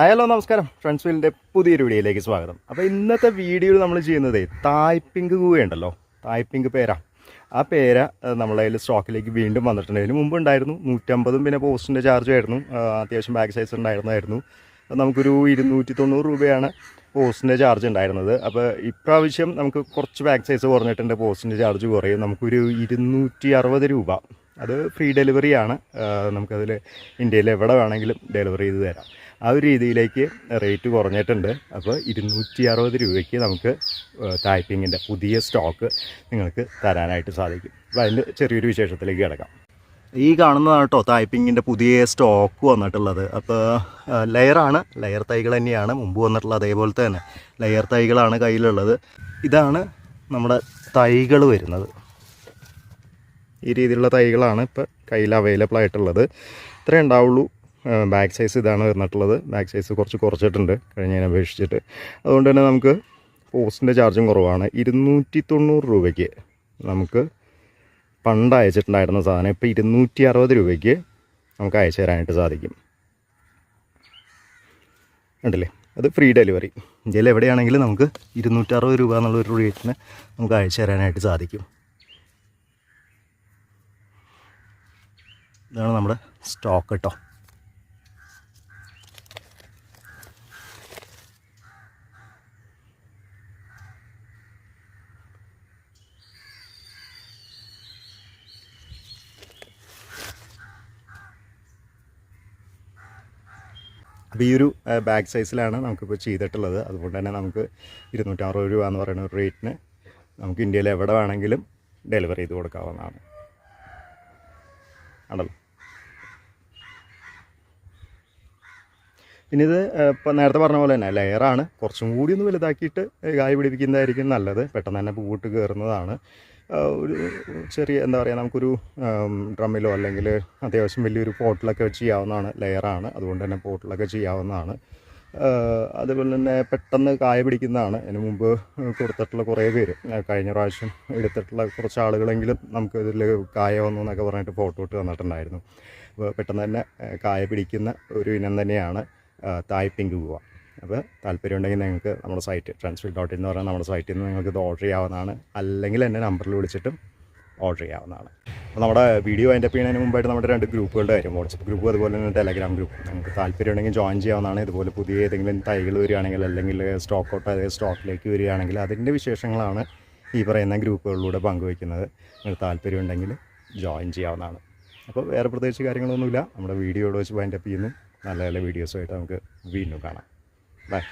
Hello നമസ്കാരം. Friends വീലിന്റെ പുതിയൊരു വീഡിയോയിലേക്ക് സ്വാഗതം. അപ്പോൾ ഇന്നത്തെ വീഡിയോയിൽ നമ്മൾ ചെയ്യുന്നത് തായ്പിങ്ക് കൂവയുണ്ടല്ലോ. തായ്പിങ്ക് പേര. ആ പേര നമ്മളെ സ്റ്റോക്കിലേക്ക് വീണ്ടും വന്നിട്ടുണ്ട്. അതിന് മുമ്പ് ഉണ്ടായിരുന്നു. നൂറ്റമ്പതും പിന്നെ പോസ്റ്റിന്റെ ചാർജും ആയിരുന്നു. അത്യാവശ്യം ബാക്ക് സൈസ് ഉണ്ടായിരുന്നായിരുന്നു. നമുക്കൊരു ഇരുന്നൂറ്റി തൊണ്ണൂറ് രൂപയാണ് പോസ്റ്റിന്റെ ചാർജ് ഉണ്ടായിരുന്നത്. അപ്പോൾ ഇപ്രാവശ്യം നമുക്ക് കുറച്ച് ബാക്ക് സൈസ് കുറഞ്ഞിട്ടുണ്ട്. പോസ്റ്റിന്റെ ചാർജ് കുറയും. നമുക്കൊരു ഇരുന്നൂറ്റി അറുപത് രൂപ. അത് ഫ്രീ ഡെലിവറി ആണ്. നമുക്കതിൽ ഇന്ത്യയിൽ എവിടെ വേണമെങ്കിലും ഡെലിവറി ചെയ്ത് തരാം. ആ ഒരു രീതിയിലേക്ക് റേറ്റ് കുറഞ്ഞിട്ടുണ്ട്. അപ്പോൾ ഇരുന്നൂറ്റി അറുപത് രൂപയ്ക്ക് നമുക്ക് ടൈപ്പിങ്ങിന്റെ പുതിയ സ്റ്റോക്ക് നിങ്ങൾക്ക് തരാനായിട്ട് സാധിക്കും. അപ്പോൾ അതിന്റെ ചെറിയൊരു വിശേഷത്തിലേക്ക് കിടക്കാം. ഈ കാണുന്നതാണ് കേട്ടോ തായ്പിങ്ങിന്റെ പുതിയ സ്റ്റോക്ക് വന്നിട്ടുള്ളത്. അപ്പോൾ ലെയറാണ് ലെയർ തൈകൾ തന്നെയാണ് മുമ്പ് വന്നിട്ടുള്ളത് അതേപോലെ തന്നെ. ലെയർ തൈകളാണ് കയ്യിലുള്ളത്. ഇതാണ് നമ്മുടെ തൈകൾ വരുന്നത്. ഈ രീതിയിലുള്ള തൈകളാണ് ഇപ്പോൾ കയ്യിൽ അവൈലബിൾ ആയിട്ടുള്ളത്. ഇത്രേ ഉണ്ടാവുള്ളൂ. ബാക്ക് സൈസ് ഇതാണ് വന്നിട്ടുള്ളത്. ബാക്ക് സൈസ് കുറച്ച് കുറച്ചിട്ടുണ്ട്. കഴിഞ്ഞതിനെ അപേക്ഷിച്ചിട്ട്. അതുകൊണ്ട് തന്നെ നമുക്ക് പോസ്റ്റിന്റെ ചാർജും കുറവാണ്. ഇരുന്നൂറ്റി തൊണ്ണൂറ് രൂപയ്ക്ക് നമുക്ക് പണ്ട് അയച്ചിട്ടുണ്ടായിരുന്ന സാധനം. ഇപ്പോൾ ഇരുന്നൂറ്റി അറുപത് രൂപയ്ക്ക് നമുക്ക് അയച്ചു തരാനായിട്ട് സാധിക്കും. ഉണ്ടല്ലേ അത് ഫ്രീ ഡെലിവറി ഇന്ത്യയിൽ എവിടെയാണെങ്കിലും നമുക്ക് ഇരുന്നൂറ്ററുപത് രൂപ എന്നുള്ള ഒരു റേറ്റിന് നമുക്ക് അയച്ചു തരാനായിട്ട് സാധിക്കും. ഇതാണ് നമ്മുടെ സ്റ്റോക്ക് കേട്ടോ. അപ്പോൾ ഈ ഒരു ബാഗ് സൈസിലാണ് നമുക്കിപ്പോൾ ചെയ്തിട്ടുള്ളത്. അതുകൊണ്ട് തന്നെ നമുക്ക് ഇരുന്നൂറ്ററുപത് രൂപ എന്ന് പറയുന്ന ഒരു റേറ്റിന് നമുക്ക് ഇന്ത്യയിൽ എവിടെ വേണമെങ്കിലും ഡെലിവറി ചെയ്ത് കൊടുക്കാവുന്നതാണ്. ആണല്ലോ? ഇത് ഇപ്പം നേരത്തെ പറഞ്ഞ പോലെ തന്നെ ലെയറാണ്. കുറച്ചും കൂടി ഒന്ന് വലുതാക്കിയിട്ട് കായ പിടിപ്പിക്കുന്നതായിരിക്കും നല്ലത്. പെട്ടെന്ന് തന്നെ പൂവിട്ട് കയറുന്നതാണ്. ഒരു ചെറിയ എന്താ പറയുക നമുക്കൊരു ഡ്രമ്മിലോ അല്ലെങ്കിൽ അത്യാവശ്യം വലിയൊരു പോട്ടിലൊക്കെ വെച്ച് ചെയ്യാവുന്നതാണ്. ലെയറാണ്. അതുകൊണ്ട് തന്നെ പോട്ടിലൊക്കെ ചെയ്യാവുന്നതാണ്. അതുപോലെ തന്നെ പെട്ടെന്ന് കായ പിടിക്കുന്നതാണ്. അതിന് മുമ്പ് കൊടുത്തിട്ടുള്ള കുറേ പേര് കഴിഞ്ഞ പ്രാവശ്യം എടുത്തിട്ടുള്ള കുറച്ച് ആളുകളെങ്കിലും നമുക്ക് ഇതിൽ കായ വന്നു എന്നൊക്കെ പറഞ്ഞിട്ട് ഫോട്ടോ ഇട്ട് തന്നിട്ടുണ്ടായിരുന്നു. അപ്പോൾ പെട്ടെന്ന് തന്നെ കായ പിടിക്കുന്ന ഒരു ഇനം തന്നെയാണ്. ആ, പോവുക അപ്പോൾ താല്പര്യമുണ്ടെങ്കിൽ നിങ്ങൾക്ക് നമ്മുടെ സൈറ്റ് ട്രാൻസ്ഫിൽ ഡോട്ട് എന്ന് പറഞ്ഞാൽ നമ്മുടെ സൈറ്റിൽ നിന്ന് നിങ്ങൾക്ക് ഇത് ഓർഡർ ചെയ്യാവുന്നതാണ്. അല്ലെങ്കിൽ എന്റെ നമ്പറിൽ വിളിച്ചിട്ടും ഓർഡർ ചെയ്യാവുന്നതാണ്. അപ്പോൾ നമ്മുടെ വീഡിയോ അതിന്റെ ചെയ്യുന്നതിന് മുമ്പായിട്ട് നമ്മുടെ രണ്ട് ഗ്രൂപ്പുകളുടെ കാര്യം വാട്സപ്പ് ഗ്രൂപ്പ് അതുപോലെ തന്നെ ടെലഗ്രാം ഗ്രൂപ്പ് നിങ്ങൾക്ക് താല്പര്യമുണ്ടെങ്കിൽ ജോയിൻ ചെയ്യാവുന്നതാണ്. ഇതുപോലെ പുതിയ ഏതെങ്കിലും തൈകൾ വരികയാണെങ്കിൽ അല്ലെങ്കിൽ സ്റ്റോക്ക് ഔട്ട് അതായത് സ്റ്റോക്കിലേക്ക് വരികയാണെങ്കിൽ അതിന്റെ വിശേഷങ്ങളാണ് ഈ പറയുന്ന ഗ്രൂപ്പുകളിലൂടെ പങ്കുവയ്ക്കുന്നത്. നിങ്ങൾക്ക് താല്പര്യമുണ്ടെങ്കിൽ ജോയിൻ ചെയ്യാവുന്നതാണ്. അപ്പോൾ വേറെ പ്രത്യേകിച്ച് കാര്യങ്ങളൊന്നുമില്ല. നമ്മുടെ വീഡിയോയോട് വെച്ച് വൈൻഡപ്പ് ചെയ്യുന്നു. നല്ല നല്ല വീഡിയോസുമായിട്ട് നമുക്ക് വീണ്ടും കാണാം. ബൈ.